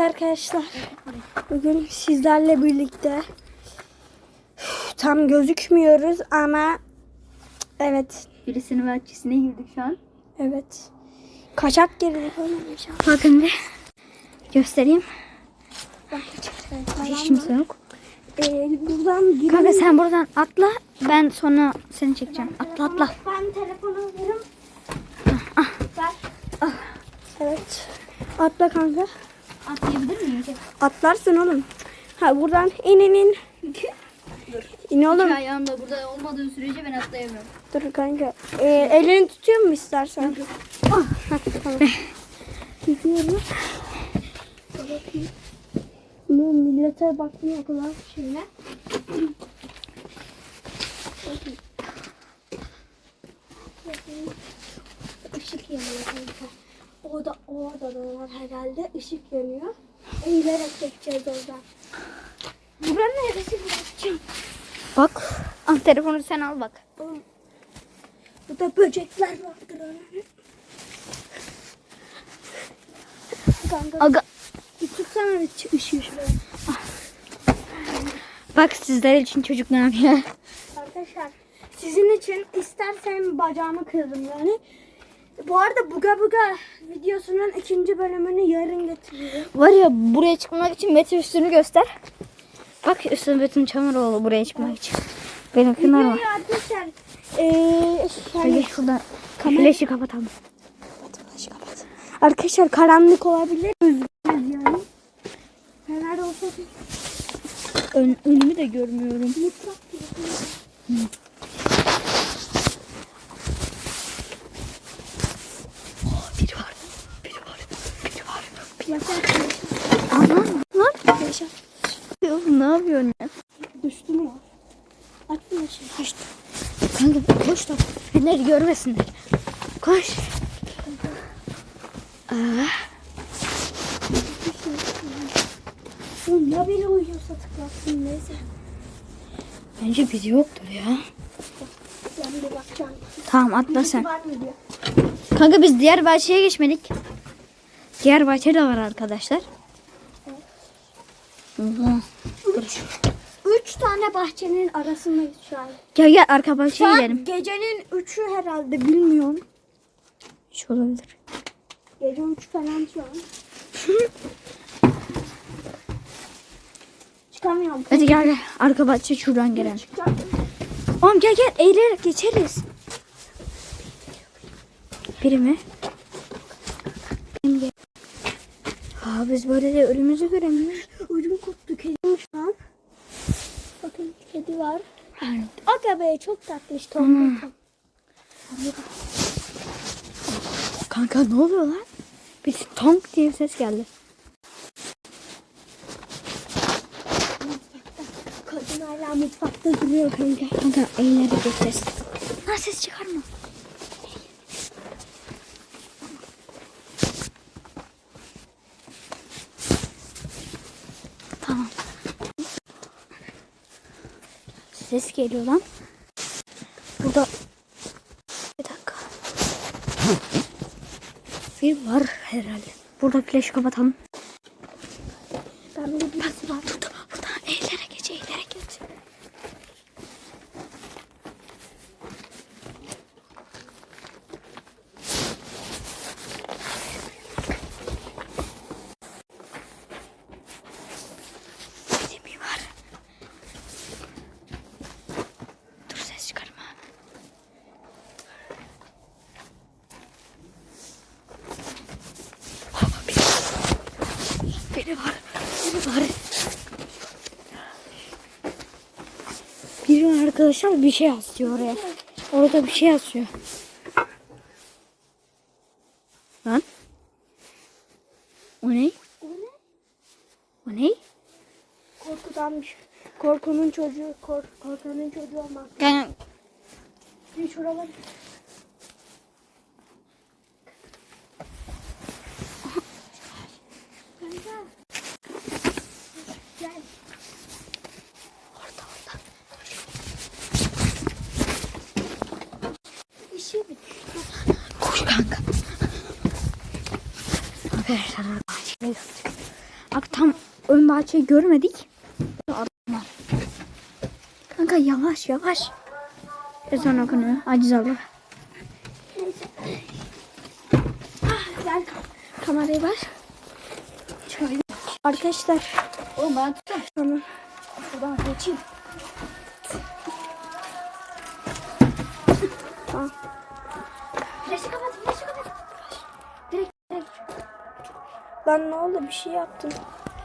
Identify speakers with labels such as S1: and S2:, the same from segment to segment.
S1: Evet arkadaşlar. Bugün sizlerle birlikte tam gözükmüyoruz ama evet
S2: Birisinin bahçesine girdik şu an.
S1: evet kaçak girdik oynamayacağım.
S2: Bakın bir göstereyim.
S1: Bak
S2: Hiç kimse yok.
S1: Ee, buradan girelim.
S2: Kanka sen buradan atla. Ben sonra seni çekeceğim. Atla atla.
S1: Ben telefonu alırım. Ver. Evet. Atla kanka.
S2: Atlayabilir miyim?
S1: Atlarsın oğlum. Ha buradan in in in. İn oğlum.
S2: İki ayağım da burada olmadığı sürece ben atlayamıyorum.
S1: Dur kanka. Ee, elini tutuyor mu istersen? Ah, tamam. Bakayım. Bu millete bakmıyor kadar şimdi. Işık yanıyor kanka. O da orada da var herhalde. Işık yanıyor. Eğilerek geçeceğiz oradan. Buranın neresi bırakacağım?
S2: Bak. Al telefonu sen al bak.
S1: Oğlum, Burada böcekler vardır öyle. Kanka
S2: Aga.
S1: bir tutsana bir ışığı şuraya.
S2: Bak sizler için çocuk ne yapıyor?
S1: Arkadaşlar sizin için istersen bacağımı kırdım yani. Bu arada Buga Buga videosunun ikinci bölümünü yarın getiriyorum.
S2: Var ya buraya çıkmak için Mete üstünü göster. Bak üstüne Metin Çamaroğlu buraya çıkmak için. Benim kınar var.
S1: Arkadaşlar yani,
S2: şuradan flaşı kapatalım.
S1: Flaşı kapat. Arkadaşlar karanlık olabilir. Üzgünüz yani. Fener olsa
S2: Ön, önümü de görmüyorum.
S1: mutfak gibi.
S2: Biri var. Biri var. Biri var.
S1: Yasak.
S2: Aman lan.
S1: Yaşa.
S2: Oğlum ne yapıyorsun ya?
S1: Düştü mü ya? Atma şey.
S2: Kaçtı. Kanka koş da feneri görmesinler. Koş. Aa,
S1: Oğlum ya beni uyuyorsa tıklatsın neyse.
S2: bence biri yoktur ya.
S1: Ben bir bakacağım.
S2: Tamam atla sen. Kanka biz diğer bahçeye geçmedik. Diğer bahçe de var arkadaşlar. Allah.
S1: Üç tane bahçenin arasındayız şu an.
S2: Gel gel arka bahçeye gidelim.
S1: gecenin üçü herhalde bilmiyorum.
S2: Şu olabilir.
S1: Gece üç falan şu an. Çıkamıyorum.
S2: Hadi gel gel. Arka bahçe şuradan gelelim.
S1: Çıkacağım.
S2: Oğlum gel gel eğilerek geçeriz. Biri mi? Aa, biz böyle de ölümümüzü göremiyoruz.
S1: Ucum koptu. Kedim şu an. Bakın kedi var. Aga be çok tatlış. Tom.
S2: Kanka ne oluyor lan? Bir tonk diye bir ses geldi.
S1: Kadın hala mutfakta duruyor kanka.
S2: Kanka eğilerek geçeceğiz. Ha ses çıkarma. Ses geliyor lan. Burada bir dakika. Bir var herhalde. Burada flash kapatalım.
S1: Ben bir var.
S2: Burada, burada eğilerek geç, eğilerek geç. Demi var. Dur ses çıkarma. Ah, biri var. Biri var. Biri var. Biri var arkadaşlar bir şey yazıyor oraya. Orada bir şey yazıyor. Lan. O ne?
S1: O ne?
S2: O ne?
S1: Korkudanmış. Korkunun çocuğu, kork, korkanın çocuğu olmak.
S2: Yani
S1: Bir şuralar. Kanka. Gel.
S2: orada orada.
S1: İşi bitti.
S2: Koş kanka. Arkadaşlar bahçeye Bak tam ön bahçeyi görmedik. Adamlar. Kanka yavaş yavaş. Ezan okunuyor. Aciz Allah.
S1: Gel kamerayı ver. Şöyle. Arkadaşlar.
S2: Oğlum ben tutacağım.
S1: Tamam.
S2: Şuradan geçeyim.
S1: Tamam. Lan ne oldu bir şey yaptım.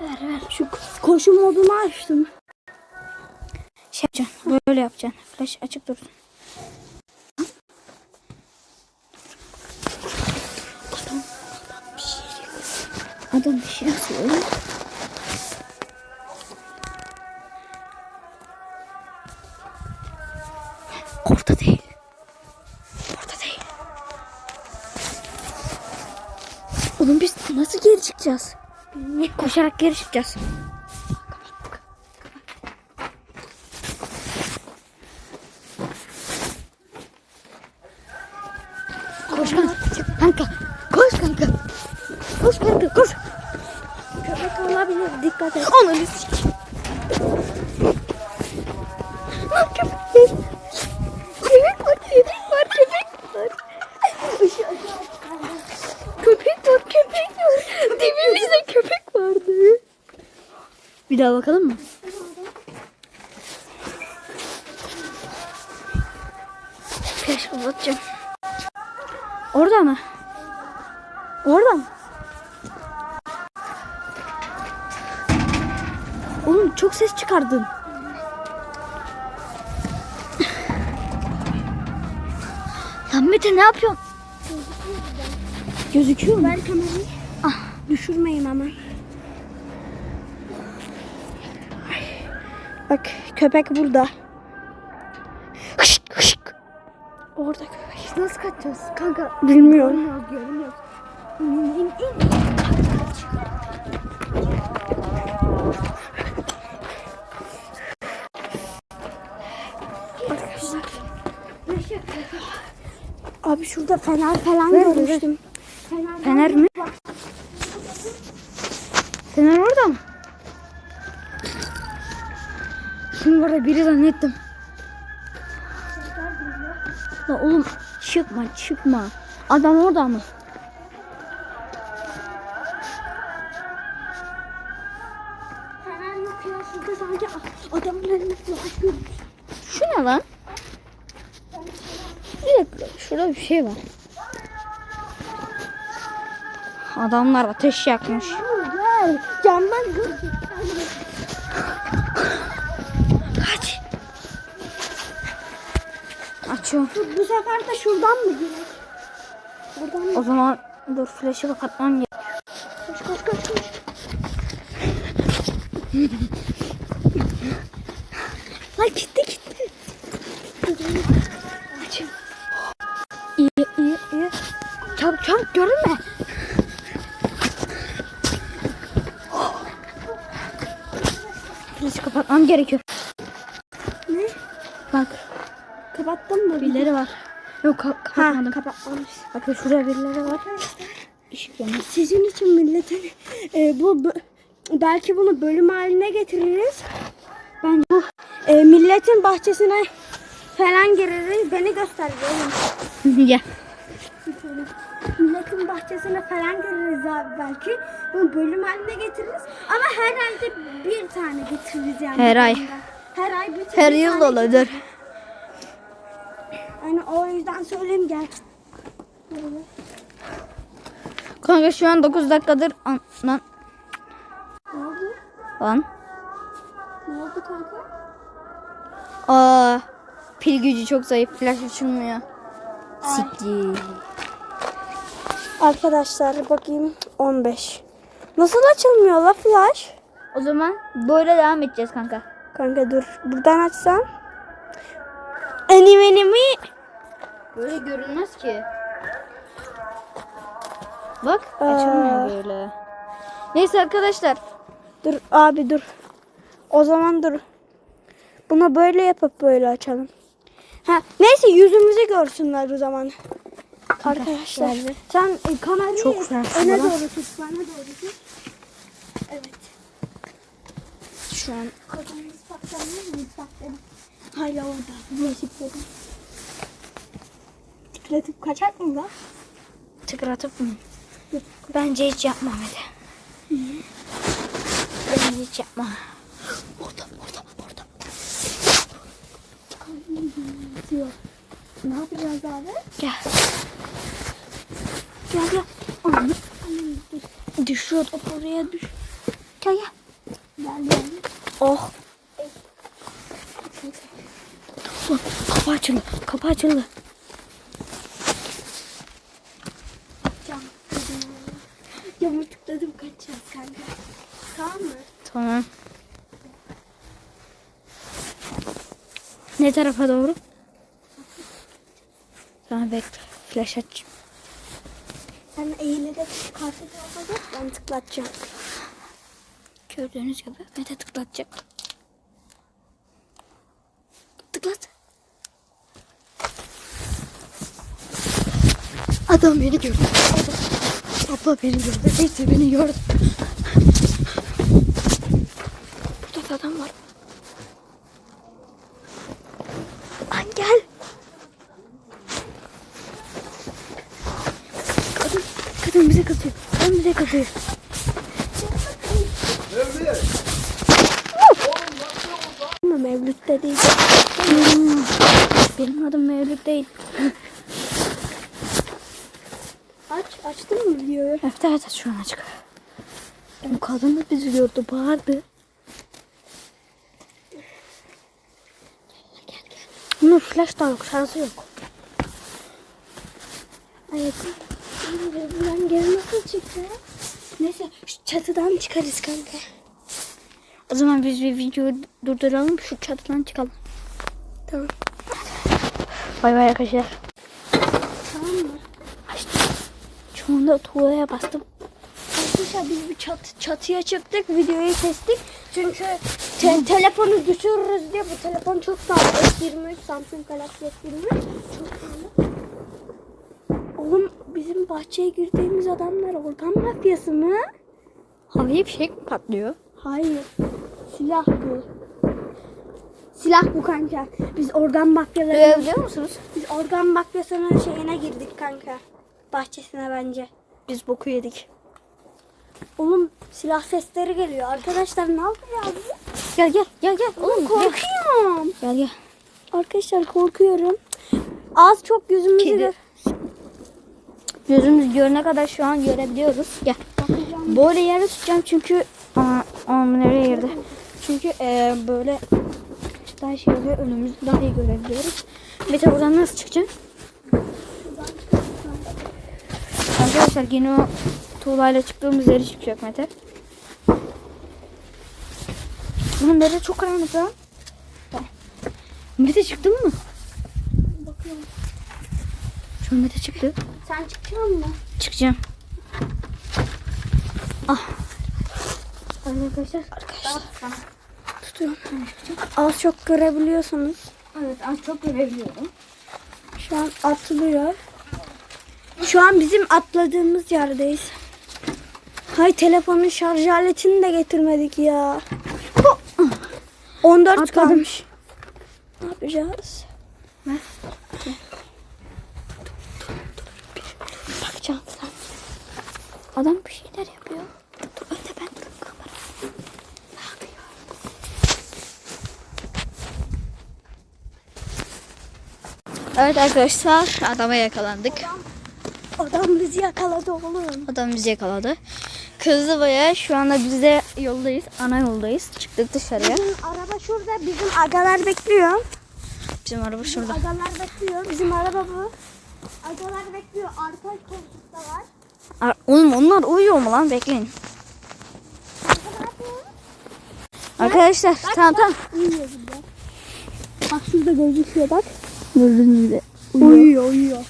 S2: Ver ver.
S1: Şu koşu modunu açtım.
S2: Şey yapacaksın. Böyle yapacaksın. Flash açık dursun. Adam, bir şey bir şey yapıyor. Çıkacağız? Koşarak geri çıkacağız. Koş kanka. Koş kanka. Koş kanka koş.
S1: Köpek olabilir dikkat et.
S2: Ananı sikeyim. Bir daha bakalım mı? Flash uzatacağım. Orada mı? Orada mı? Oğlum çok ses çıkardın. Lan Mete ne yapıyorsun? Gözüküyor mu?
S1: Ver kamerayı.
S2: Ah.
S1: Düşürmeyin ama. Bak köpek burada.
S2: Hışk, hışk.
S1: Orada köpek.
S2: Nasıl kaçacağız kanka?
S1: Bilmiyorum.
S2: Görünmüyor.
S1: Arkadaşlar. Abi şurada fener falan
S2: Ver,
S1: görmüştüm.
S2: Fener mi? Fener orada mı? Şimdi burada biri zannettim. La oğlum çıkma çıkma. Adam orada mı?
S1: Görmüş.
S2: Şu ne lan? Bir dakika şurada bir şey var. Adamlar ateş yakmış. Açıyorum.
S1: Bu sefer de şuradan mı girek? Buradan mı?
S2: O zaman dur flaşı kapatmam gerek.
S1: Koş koş koş koş. Lan gitti gitti.
S2: Açın. İyi iyi iyi. Çabuk çabuk görünme. Flaşı kapatmam gerekiyor.
S1: Ne?
S2: Bak
S1: Kapattın mı?
S2: birileri var. Yok ka-
S1: Ha
S2: kapatmadım.
S1: kapatmamış.
S2: Bakın şuraya birileri var. Işık yanıyor.
S1: Sizin için milletin e, bu belki bunu bölüm haline getiririz. Ben bu e, milletin bahçesine falan gireriz. Beni göster.
S2: Gel.
S1: Milletin bahçesine falan gireriz abi belki. Bunu bölüm haline getiririz. Ama herhalde bir tane getiririz yani.
S2: Her ay.
S1: Her ay bir,
S2: Her yıl
S1: tane Yani o yüzden söyleyeyim gel.
S2: Kanka şu an 9 dakikadır an, lan
S1: Ne oldu?
S2: lan.
S1: Ne oldu kanka?
S2: Aa pil gücü çok zayıf. Flash açılmıyor. Siktir.
S1: Arkadaşlar bakayım 15. Nasıl açılmıyor la flash?
S2: O zaman böyle devam edeceğiz kanka.
S1: Kanka dur. Buradan açsam. Enimi enimi.
S2: Böyle görünmez ki. Bak
S1: Aa.
S2: açılmıyor böyle. Neyse arkadaşlar.
S1: Dur abi dur. O zaman dur. Buna böyle yapıp böyle açalım. Ha, neyse yüzümüzü görsünler o zaman. Arkadaşlar
S2: geldi.
S1: sen e, kamerayı
S2: Çok
S1: öne doğru tut. Bana doğru tut. Evet.
S2: Şu an
S1: Kocaman mutfaktan mı mutfaktan? Hala orada. Bulaşıkları. Tıklatıp kaçak mı lan?
S2: tıkratıp mı? Bence hiç yapma hadi. Bence hiç yapma. Orada, orada, orada.
S1: Diyor. Ne yapacağız abi?
S2: Gel. Gel gel.
S1: Annem dur.
S2: düşüyor top oraya düş. Gel gel.
S1: Gel gel.
S2: Oh. Kapı açıldı. Kapı açıldı.
S1: Cam. Camı tıkladım kaçacağız kanka. Tamam mı?
S2: Tamam. Ne tarafa doğru? Tamam bekle. Flash aç.
S1: Sen eğilerek karşı tarafa geç ben tıklatacağım.
S2: Gördüğünüz gibi Mete tıklatacak. Tıklat. Adam beni gördü. Abla beni gördü. Neyse beni gördü. Burada da adam var. Lan gel. Kadın, kadın bize kızıyor. Kızıyor.
S1: Ama Mevlüt'te değil.
S2: Hmm. Benim adım Mevlüt değil.
S1: Aç, açtın mı videoyu?
S2: Evet evet şu an açık. O kadın da bizi gördü bağırdı. Bunun flash da yok şarjı yok.
S1: Evet. Buradan geri nasıl çıktı? Neyse şu çatıdan çıkarız kanka.
S2: O zaman biz bir videoyu durduralım şu çatıdan çıkalım.
S1: Tamam.
S2: Bay bay arkadaşlar.
S1: Tamam mı?
S2: Açtım. Anda tuğlaya bastım.
S1: Arkadaşlar biz bir çat, çatıya çıktık. Videoyu kestik. Çünkü te- telefonu düşürürüz diye bu telefon çok sağlam. S23 Samsung Galaxy S23 çok sağlam. Oğlum bizim bahçeye girdiğimiz adamlar organ mafyası mı?
S2: Havaya bir şey patlıyor.
S1: Hayır. Silah bu. Silah bu kanka. Biz organ mafyalarının
S2: Duyabiliyor musunuz?
S1: biz organ mafyasının şeyine girdik kanka. Bahçesine bence.
S2: Biz boku yedik.
S1: Oğlum silah sesleri geliyor. Arkadaşlar ne yapacağız?
S2: Gel gel gel gel. Oğlum.
S1: Korkuyorum.
S2: Gel gel.
S1: Arkadaşlar korkuyorum. Az çok yüzümüzü
S2: Kedi. Gözümüz görene kadar şu an görebiliyoruz. Gel. Böyle yere tutacağım çünkü aa, nereye girdi? Çünkü e, böyle daha şey oluyor önümüzü daha iyi görebiliyoruz. Mete buradan nasıl çıkacak? Arkadaşlar yine o tuğlayla çıktığımız yere çıkacak Mete. Bunun nere çok karanlık lan. Mete çıktın mı? Mete çıktı.
S1: Sen çıkacak mı?
S2: Çıkacağım.
S1: Arkadaşlar.
S2: Arkadaşlar.
S1: Tutuyorum. Az çok görebiliyorsunuz.
S2: Evet az çok görebiliyorum.
S1: Şu an atlıyor. Şu an bizim atladığımız yerdeyiz. Hay telefonun şarj aletini de getirmedik ya. 14
S2: Atladım.
S1: kalmış. Ne yapacağız?
S2: Ver.
S1: Bakacağım sen.
S2: Adam bir şeyler yapıyor. Dur önce ben durayım kamera. Ne yapıyor? Evet arkadaşlar adama yakalandık.
S1: Adam bizi yakaladı oğlum.
S2: Adam bizi yakaladı. Kızdı bayağı şu anda biz de yoldayız. Ana yoldayız. Çıktık dışarıya.
S1: Bizim araba şurada. Bizim agalar bekliyor.
S2: Bizim araba şurada.
S1: Agalar bekliyor. Bizim araba bu. Agalar bekliyor. Arka koltukta var.
S2: Oğlum onlar uyuyor mu lan? Bekleyin. Arkadaşlar tamam tamam.
S1: Uyuyor. Bak şurada gözüküyor bak.
S2: Gördüğünüz gibi.
S1: Uyuyor uyuyor.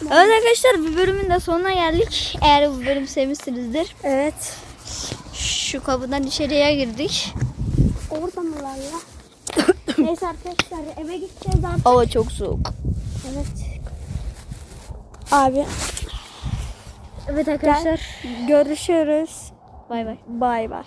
S2: Evet arkadaşlar bu bölümün de sonuna geldik. Eğer bu bölüm sevmişsinizdir.
S1: Evet.
S2: Şu kapıdan içeriye girdik.
S1: Orada mı var ya? Neyse arkadaşlar eve gideceğiz artık.
S2: Hava çok soğuk.
S1: Evet. Abi
S2: Evet arkadaşlar.
S1: görüşürüz.
S2: Bay bay.
S1: Bay bay.